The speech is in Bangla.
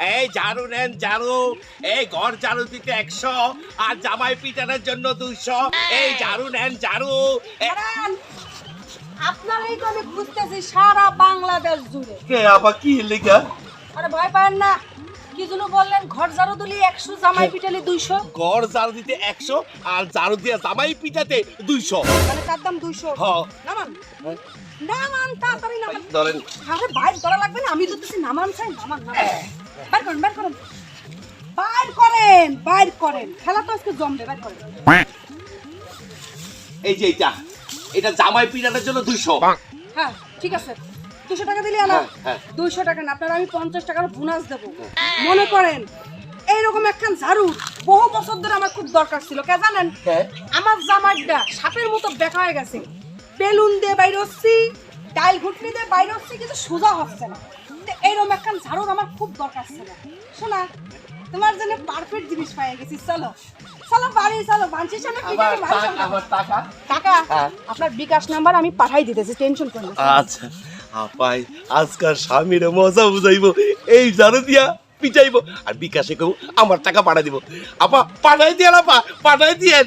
এই ঝাড়ু নেন ঝাড়ু। এই ঘর ঝাড়ু দিতে একশো আর জামাই পিটানোর জন্য দুইশো। এই ঝাড়ু নেন ঝাড়ু। দাঁড়ান। তো আমি খুঁজতেছি সারা বাংলাদেশ জুড়ে। কে আবার কি লেখা? আরে ভয় পাবেন না। কি জন্য বললেন ঘর ঝাড়ু দিলি একশো জামাই পিটালি দুইশো। ঘর ঝাড়ু দিতে একশো আর ঝাড়ু দিয়ে জামাই পিটাতে দুইশো। মানে তার দাম দুইশো। হ। নামান। নামান তাড়াতাড়ি নামান। ধরেন। আরে বাইর করা লাগবে না আমি তো নামান চাই নামান নামান। বাইর করেন বাইর করেন। বাইর করেন বাইর করেন। খেলা তো আজকে জমবে বাইর করেন। এই যে এইটা এটা জামাই পিটানোর জন্য দুইশো। হ্যাঁ ঠিক আছে। দুশো টাকা দিলে আনা হ্যাঁ, হ্যাঁ। দুইশো টাকা না আপনার আমি পঞ্চাশ টাকার বোনাস দেবো। মনে করেন এইরকম একখান ঝাড়ু বহু বছর ধরে আমার খুব দরকার ছিল। কে জানেন? হ্যাঁ। আমার জামাইটা সাপের মতো বেকা হয়ে গেছে। বেলুন দিয়ে বাইরে হচ্ছি টাইল ঘুটনি দিয়ে বাইরে হচ্ছি কিন্তু সোজা হচ্ছে না। এইরকম একখান ঝাড়ুর আমার খুব দরকার ছিল। শোনা তোমার জন্য পারফেক্ট জিনিস পাই গেছি চলো। চলো বাড়ি চলো সামনে টাকা- হ্যাঁ। আপনার বিকাশ নাম্বার আমি পাঠাই দিতেছি টেনশন করবেন আচ্ছা আপাই আজকাল স্বামীর মজা বুঝাইবো এই জানো দিয়া পিটাইবো আর বিকাশে কেউ আমার টাকা পাঠাই দিব। আপা পাঠাই দিয়ে আপা পাঠাই দিয়ে